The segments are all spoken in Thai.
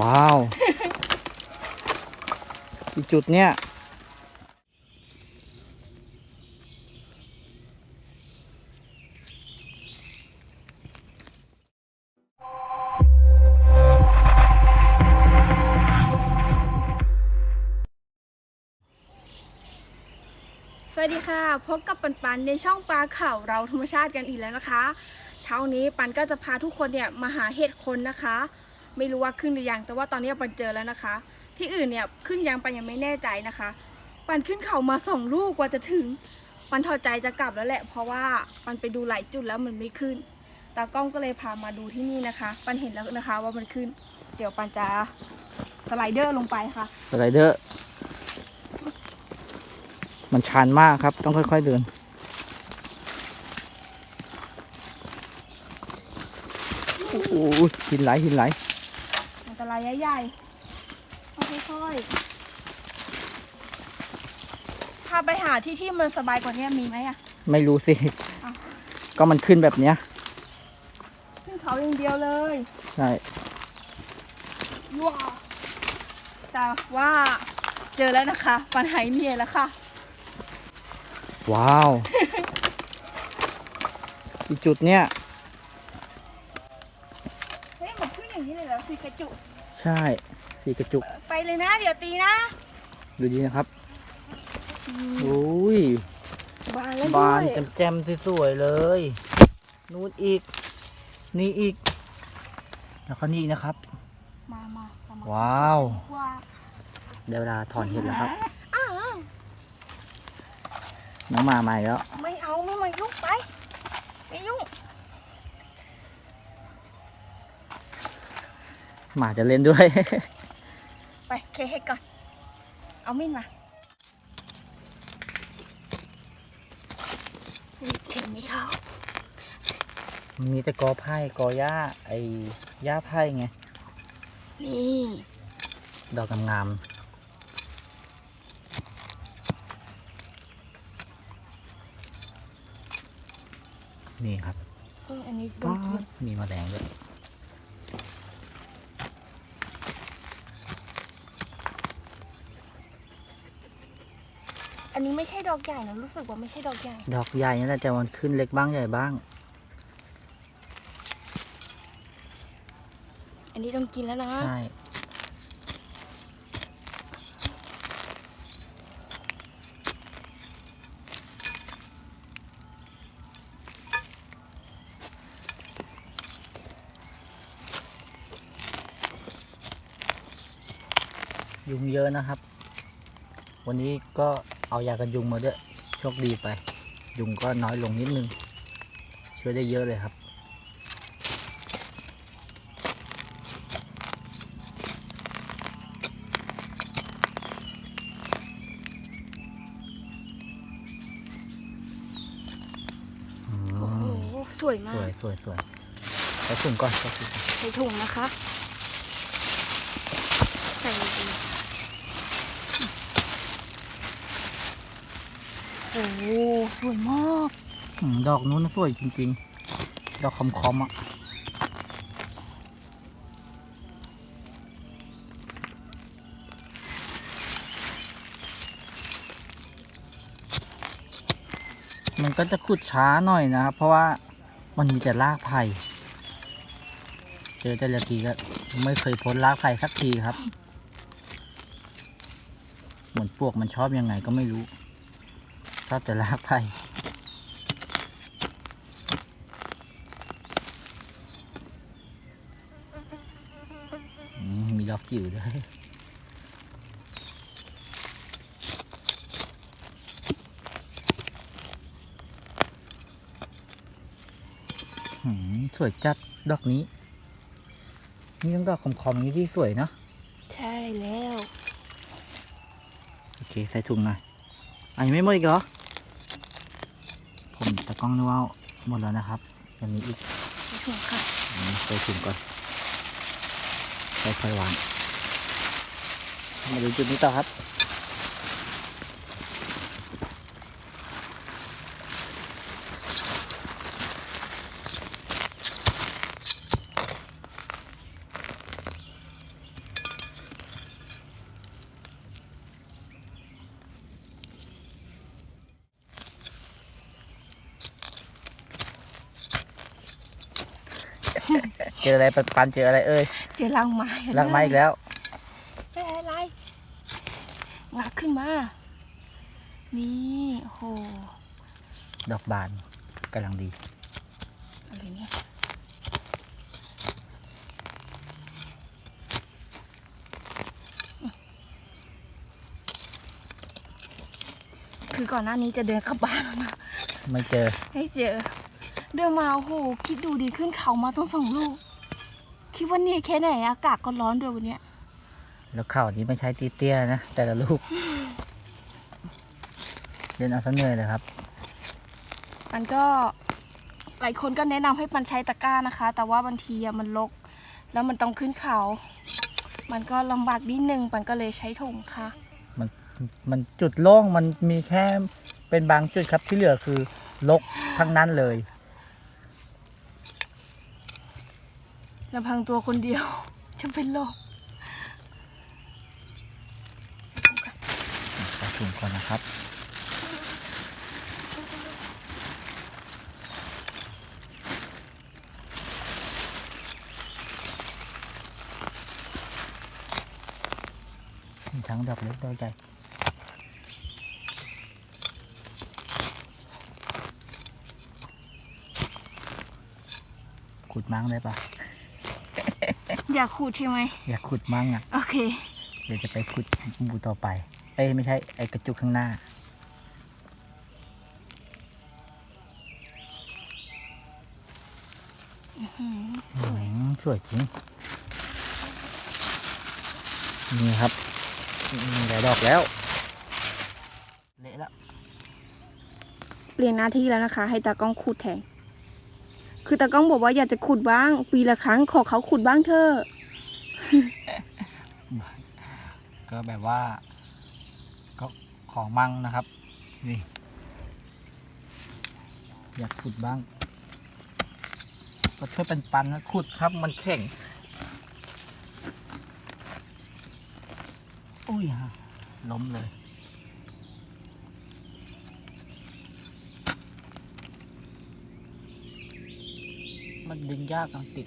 ว้าวที่จุดเนี้ยสวัสดีค่ะ พบกับปันปันในช่องปลาเข่าเราธรรมชาติกันอีกแล้วนะคะ เช้านี้ปันก็จะพาทุกคนเนี่ยมาหาเห็ดคนนะคะ ไม่รู้ว่าขึ้นหรือยัง แต่ว่าตอนนี้ปันเจอแล้วนะคะ ที่อื่นเนี่ยขึ้นยังปันยังไม่แน่ใจนะคะ ปันขึ้นเขามาสองลูกกว่าจะถึง ปันถอดใจจะกลับแล้วแหละ เพราะว่าปันไปดูหลายจุดแล้วมันไม่ขึ้น ตากล้องก็เลยพามาดูที่นี่นะคะ ปันเห็นแล้วนะคะว่ามันขึ้น เดี๋ยวปันจะสไลเดอร์ลงไปค่ะ สไลเดอร์ มันชันมากครับ ต้องค่อย ๆเดินโอ้โหหินไหลหินไหล ใหญ่ๆเอาค่อยๆพาไปหาที่ที่มันสบายกว่านี้มีไหมอะไม่รู้สิอ้าวก็มันขึ้นแบบเนี้ย ขึ้นเขาอย่างเดียวเลย ใช่ว้าวแต่ว่าเจอแล้วนะคะปัญหาเนี่ยแล้วค่ะ ว้าวที่จุดเนี้ยเฮ้ยมันขึ้นอย่างนี้เลยเหรอคือกระจุกใช่สีกระจุก ไปเลยนะ เดี๋ยวตีนะดูดีนะครับโอ้ยบานแล้วบาด้นวยแจ่มๆสวยๆเลย นู่นอีก นี่อีก แล้วก็นี่อีกนะครับ มามามามาว้าวว้าวได้เวลาถอนเห็ดแล้วครับอ้าวน้องมาใหม่แล้ว ไม่เอาไม่มายุ่งไป ไม่ยุ่ง หมาจะเล่นด้วย ไปเคเฮ็ดก่อน เอามีดมานี่เห็นไหมเขามันมีแต่กอไผ่กอหญ้า ไอ้หญ้าไผ่ไง นี่ดอกงามๆนี่ครับเอออันนี้โดป๊านกินดมีแมลงด้วย อันนี้ไม่ใช่ดอกใหญ่นะรู้สึกว่าไม่ใช่ดอกใหญ่ ดอกใหญ่นั่นแหละแต่มันขึ้นเล็กบ้างใหญ่บ้าง อันนี้ต้องกินแล้วนะ ใช่ ยุงเยอะนะครับ วันนี้ก็ เอายากันยุงมาด้วยโชคดีไป ยุงก็น้อยลงนิดนึง ช่วยได้เยอะเลยครับอืโอ้โหมสวยมาสวกยสวยสวยใส่ถุงก่อนใส่ถุงก่อนใส่ถุงนะคะ ใส่ดีโอ้โหสวยมากดอกนู้นสวยจริง ๆ ดอกคอมคอมอะมันก็จะขุดช้าหน่อยนะครับ เพราะว่ามันมีแต่รากไผ่เจอแต่ละทีก็ไม่เคยพ้นรากไผ่สักทีครับ เหมือนปวกมันชอบยังไงก็ไม่รู้ ชอบแต่รากไผ่อืมมีดอกจิ๋วด้วยหืมสวยจัดดอกนี้ นี่ต้องดอกคอมๆอย่างนี้ที่สวยเนาะใช่แล้ว โอเค ใส่ถุงหน่อยอันนี้ไม่หมดอีกเหรอผม ตะกล้องนึกว่าหมดแล้วนะครับยังมีอีกใส่ถุงค่ะอืมใส่ถุงก่อนค่อยๆวางมาดูจุดนี้ต่อครับ ออะไรปันปันเจออะไรเอ้ยเจอรังไม้ลักไม้อีกแล้วเจออะไรงัดขึ้นมา นี่โอ้โห ดอกบานกำลังดี อะไรเนี่ยคือก่อนหน้านี้จะเดินกลับบ้านแล้วนะ ไม่เจอให้เจอ เดินมาโอ้โห คิดดูดีขึ้นเขามาต้องสองลูก คิดว่าเนี่ยแค่ไหนอากาศก็ร้อนด้วยวันเนี้ยแล้วข่าวนี้ไม่ใช่ตีเตี้ยนะ แต่ละลูกเดินเอาซะเหนื่อยเลยครับ มันก็หลายคนก็แนะนำให้มันใช้ตะกร้านะคะ แต่ว่าบางทีอะมันลก แล้วมันต้องขึ้นเขา มันก็ลำบากนิดนึงมันก็เลยใช้ถุงค่ะ มันมันจุดโล่งมันมีแค่เป็นบางจุดครับที่เหลือคือลกทั้งนั้นเลย ลำพังตัวคนเดียวจะเป็นโรคใส่ถุงก่อนนะครับ มีทั้งดอกเล็กดอกใหญ่ขุดมังได้ปะ อยากขูดใช่ไหมอยากขุดมั่งอะ โอเค เดี๋ยวจะไปขุดหมูต่อไป เอ้ยไม่ใช่ไอ้กระจุกข้างหน้าอื้อหืออืมสวยจริง นี่ครับมีหลายดอกแล้วเละแล้ว เปลี่ยนหน้าที่แล้วนะคะ ให้ตากล้องขูดแทน คือตากล้องบอกว่าอยากจะขุดบ้าง ปีละครั้งขอเขาขุดบ้างเถอะก็แบบว่า ก็ของมั่งนะครับ นี่ อยากขุดบ้าง ก็ช่วยเป็นปันนะขุดครับมันแข็งอุ้ยฮะล้มเลย มันดึงยากมันติดด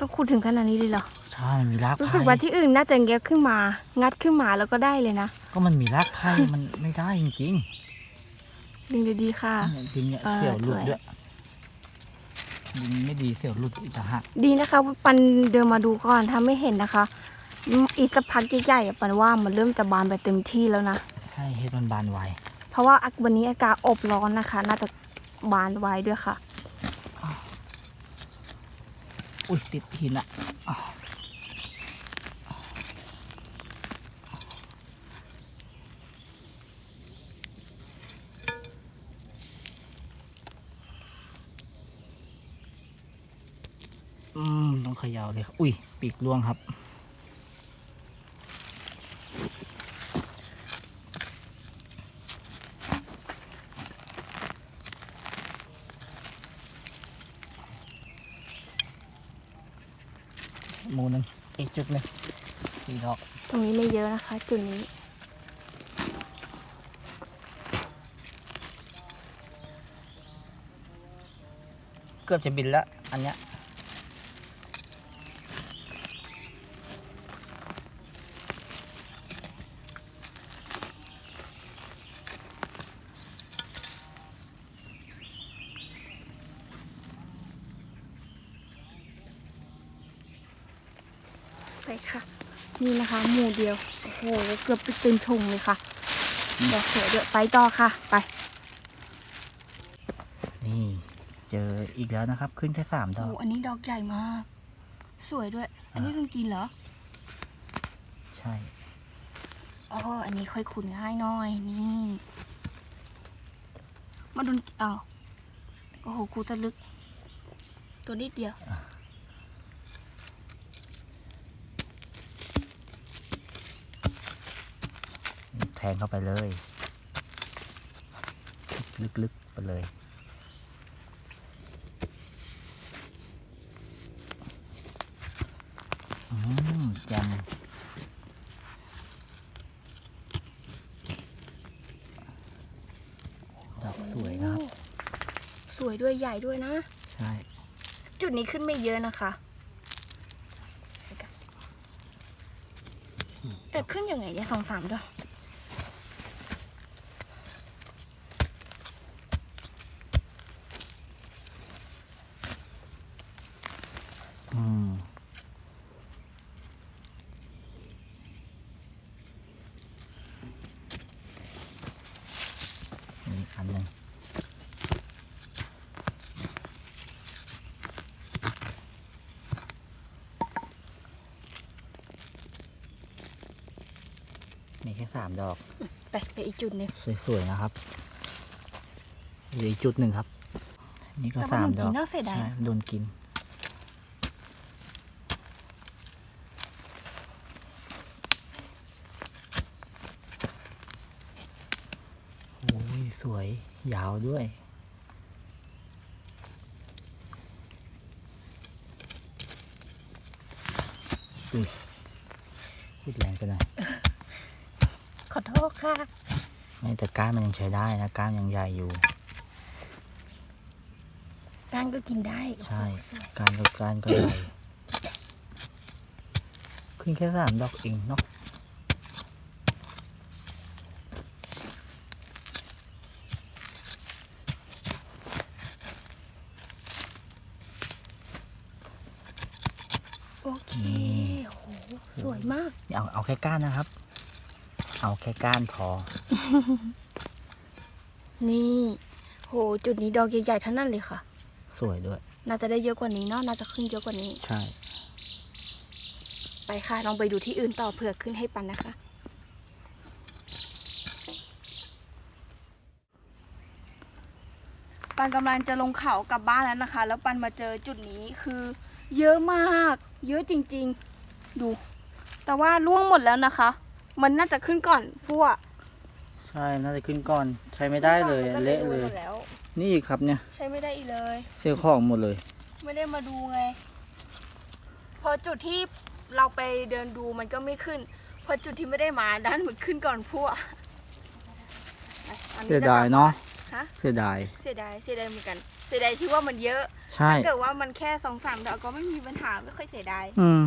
ต้องขุดถึงขนาดนี้เลยเหรอๆใช่มันมีรากรู้ไผ่สึกว่าที่อื่นน่าจะแงบขึ้นมา งัดขึ้นมาแล้วก็ได้เลยนะก็มันมีรากไผ่มันไม่ได้จริงดึงดีๆค่ะ ๆเนี่ยดินเนี่ยเออเสี่ยวหลุดสวย ด้วยดินไม่ดีเสี่ยวหลุดอีกต่างหากดีนะคะว่าปันเดินมาดูก่อนถ้าไม่เห็นนะคะอืมอีกสักพักใหญ่ๆอะปันว่ามันเริ่มจะบานไปเต็มที่แล้วนะ ใช่เฮ็ดมันบานไวเพราะว่าวันนี้อากาศอบร้อนนะคะ น่าจะบานไว้ด้วยค่ะ อุ้ยติดหินอะอืมต้องเขย่าเลยครับ อุ้ย ปีกล่วงครับ หมูหนึ่งอีกจุดหนึ่งสี่ดอก ตรงนี้ไม่เยอะนะคะ จุดนี้เกือบจะบินแล้ว อันเนี้ย นี่นะคะ หมู่เดียว โอ้โห เกือบจะเต็มถุงเลยค่ะดอกสวยเดี๋ยวไปต่อค่ะ ไป นี่เจออีกแล้วนะครับ ขึ้นแค่สามดโอ้อโหกอันนี้ดอกใหญ่มาก สวยด้วย อันนี้ลุงกินเหรอ ใช่ อ๋อ อันนี้ค่อยขุนง่ายหน่อย นี่ มาดูอ้าว โอ้โห กูจะลึก ตัวนิดเดียวนี่ แทงเข้าไปเลย ลึกๆไปเลย อืมแจมดอกสวยนะครับ สวยด้วยใหญ่ด้วยนะ ใช่ จุดนี้ขึ้นไม่เยอะนะคะ แต่ขึ้นยังไงเนี่ยสองสามดอก อืมนี่อีกอันหนึ่งมีแค่สามดอก ไปไปอีกจุดหนึงสวย ๆ นะครับเหลืออีกจุดหนึ่งครับ นี่ก็แต่ว่าสามมันดกิอนก น่าเสียดาย ใช่โดนกิน โอ้ย สวยยาวด้วย อุ้ยพูดแรงไปหน่อย ขอโทษค่ะ ไม่แต่ก้านมันยังใช้ได้นะ ก้านยังใหญ่อยู่ ก้านก็กินได้ใช่ การกับการก็ใหญ่ ขึ้นแค่สามดอกเองเนาะ โอเค โอ้โห สวยมาก เอาเอาแค่ก้านนะครับ เอาแค่ก้านพอ นี่ โห จุดนี้ดอกใหญ่ๆทั้งนั้นเลยค่ะ สวยด้วย น่าจะได้เยอะกว่านี้เนาะ น่าจะขึ้นเยอะกว่านี้ ใช่ ไปค่ะ ลองไปดูที่อื่นต่อเผื่อขึ้นให้ปันนะคะ ปันกำลังจะลงเขากลับบ้านแล้วนะคะ แล้วปันมาเจอจุดนี้คือ เยอะมาก เยอะจริง ๆ ดู แต่ว่าร่วงหมดแล้วนะคะ มันน่าจะขึ้นก่อนพวกใช่น่าจะขึ้นก่อนใช้ไม่ได้เลยมันก็เละเลยหมดแล้วนี่อีกครับเนี่ยใช้ไม่ได้อีกเลย เสื้อของหมดเลยไม่ไม่ได้มาดูไง พอจุดที่เราไปเดินดูมันก็ไม่ขึ้น พอจุดที่ไม่ได้มาด้านมันขึ้นก่อนพวกอันนี้เสียดายเนาะฮะเสียดายเสียดายเสียดายเหมือนกัน เสียดายที่ว่ามันเยอะใช่ถ้าเกิดว่ามันแค่สองสามดอกก็ไม่มีปัญหาไม่ค่อยเสียดาย อืม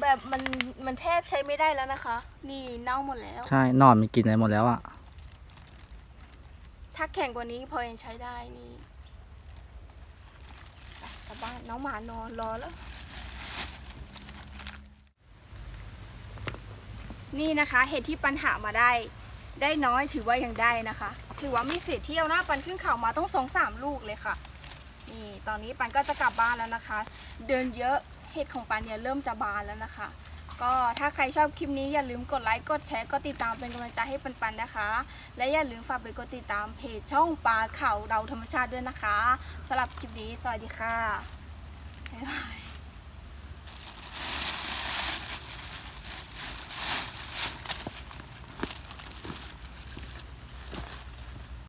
แบบมันมันแทบใช้ไม่ได้แล้วนะคะ นี่เน่าหมดแล้ว ใช่หนอนมันกินอะไรหมดแล้วอะถ้าแข็งกว่านี้พอยังใช้ได้นี่ไปกลับบ้านน้องหมานอนรอแล้ว นี่นะคะเห็ดที่ปันหามาได้ ได้น้อยถือว่ายังได้นะคะ ถือว่าไม่เสียเที่ยวนะปันขึ้นเขามาต้องสองสามลูกเลยค่ะ นี่ตอนนี้ปันก็จะกลับบ้านแล้วนะคะ เดินเยอะ เห็ดของปันเนี่ยเริ่มจะบานแล้วนะคะ ก็ถ้าใครชอบคลิปนี้อย่าลืมกดไลค์กดแชร์กดติดตามเป็นกำลังใจให้ปันปันๆนะคะ และอย่าลืมฝากไปกดติดตามเพจช่องปลาเขาเราธรรมชาติด้วยนะคะสำหรับคลิปนี้สวัสดีค่ะบ๊ายบาย